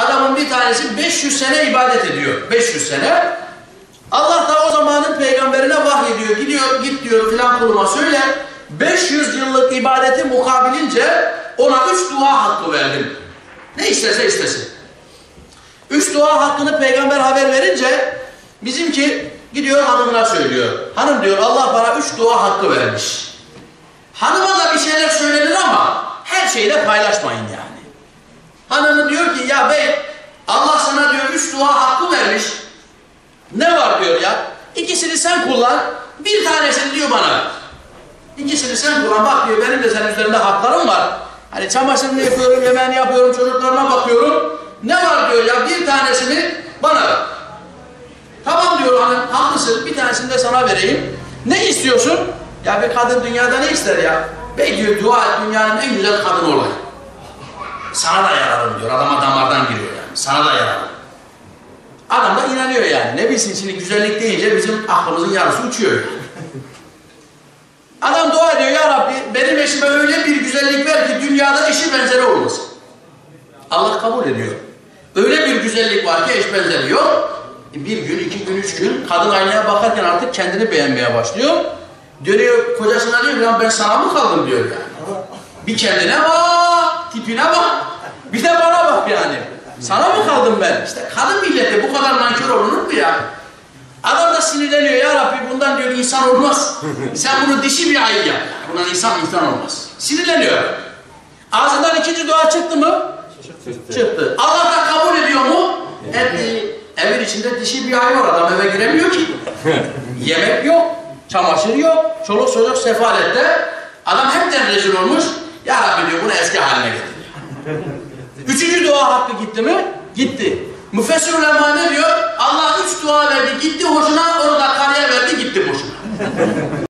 Adamın bir tanesi 500 sene ibadet ediyor. 500 sene. Allah da o zamanın peygamberine vahyediyor. Gidiyor git diyor filan kuluma söyle. 500 yıllık ibadeti mukabilince ona 3 dua hakkı verdim. Ne istese istesin. 3 dua hakkını peygamber haber verince bizimki gidiyor hanımına söylüyor. Hanım diyor Allah bana 3 dua hakkı vermiş. Hanıma da bir şeyler söylenir ama her şeyle paylaşmayın yani. Hanımı diyor ki ya bey Allah sana diyor üç dua hakkı vermiş. Ne var diyor ya? İkisini sen kullan, bir tanesini diyor bana. İkisini sen kullan. Bak diyor benim de senin üzerinde haklarım var. Hani çamaşırını yapıyorum, yemeğini yapıyorum, çocuklarına bakıyorum. Ne var diyor ya bir tanesini bana ver. Tamam diyor hanım haklısın bir tanesini de sana vereyim. Ne istiyorsun? Ya bir kadın dünyada ne ister ya? Bey diyor dua et dünyanın en güzel kadını olayım. Sana da yararım diyor. Adama damardan giriyor yani. Sana da yararım. Adam da inanıyor yani. Ne bilsin şimdi güzellik deyince bizim aklımızın yarısı uçuyor. Adam dua ediyor ya Rabbi benim eşime öyle bir güzellik ver ki dünyada eşi benzeri olmasın. Allah kabul ediyor. Öyle bir güzellik var ki eş benzeri yok. E, Bir gün, iki gün, üç gün kadın aynaya bakarken artık kendini beğenmeye başlıyor. Dönüyor kocasına diyor ben sana mı kaldım diyor yani. Bir kendine bak, tipine bak. Bir de bana bak yani. Sana mı kaldım ben? İşte kadın milleti bu kadar nankör olunur mu ya? Adam da sinirleniyor ya Rabbi bundan diyor insan olmaz. Sen bunu dişi bir ayı yap. Bundan insan insan olmaz. Sinirleniyor. Ağzından ikinci dua çıktı mı? Çıktı. Çıktı. Allah da kabul ediyor mu? Etti. Evin içinde dişi bir ayı var adam eve giremiyor ki. Yemek yok, çamaşır yok, çoluk çocuk sefalette. Adam hepten rezil olmuş. Ya Rabbi diyor bunu eski haline getir. Üçüncü dua hakkı gitti mi? Gitti. Müfessirul Ema ne diyor? Allah üç dua verdi gitti hoşuna, onu da karıya verdi gitti boşuna.